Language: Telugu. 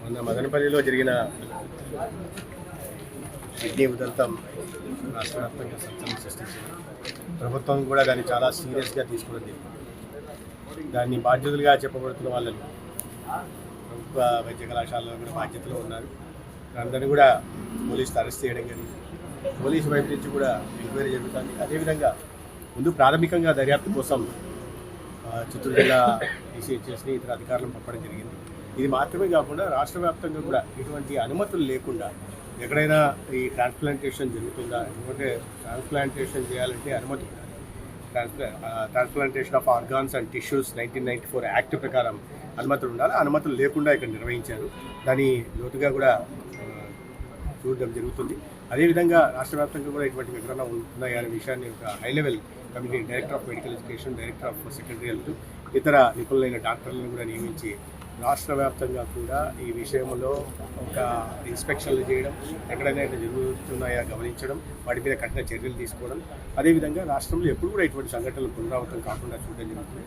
మొన్న మదనపల్లిలో జరిగిన కిడ్నీ ఉదంతం రాష్ట్ర వ్యాప్తంగా సంచలనం సృష్టించింది. ప్రభుత్వం కూడా దాన్ని చాలా సీరియస్గా తీసుకోవడం జరిగింది దాన్ని బాధ్యతలుగా చెప్పబడుతున్న వాళ్ళని ప్రభుత్వ వైద్య కళాశాలలో కూడా బాధ్యతలో ఉన్నారు. అందరినీ కూడా పోలీసులు అరెస్ట్ చేయడం జరిగింది. పోలీసు వైపు నుంచి కూడా ఎంక్వైరీ జరుగుతుంది. అదేవిధంగా ముందు ప్రాథమికంగా దర్యాప్తు కోసం చిత్తూరు జిల్లా డిసిహెచ్ఎస్ని ఇతర అధికారులను పంపడం జరిగింది. ఇది మాత్రమే కాకుండా రాష్ట్ర వ్యాప్తంగా కూడా ఎటువంటి అనుమతులు లేకుండా ఎక్కడైనా ఈ ట్రాన్స్ప్లాంటేషన్ జరుగుతుందా? ఎందుకంటే ట్రాన్స్ప్లాంటేషన్ చేయాలంటే అనుమతి ఉండాలి. Transplantation of organs and tissues nineteen ninety four act ప్రకారం అనుమతులు ఉండాలి. అనుమతులు లేకుండా ఇక్కడ నిర్వహించారు. దాని లోతుగా కూడా చూడడం జరుగుతుంది. అదేవిధంగా రాష్ట్ర వ్యాప్తంగా కూడా ఇటువంటి వివరణ ఉంటున్నాయి అనే విషయాన్ని ఒక high level committee director of medical education director of secondary health ఇతర నిపుణులైన డాక్టర్లను కూడా నియమించి రాష్ట్ర వ్యాప్తంగా కూడా ఈ విషయంలో ఒక ఇన్స్పెక్షన్లు చేయడం ఎక్కడైనా జరుగుతున్నాయా గమనించడం వాటి మీద కఠిన చర్యలు తీసుకోవడం. అదేవిధంగా రాష్ట్రంలో ఎప్పుడు కూడా ఇటువంటి సంఘటనలు పునరావృతం కాకుండా చూడడం జరుగుతుంది.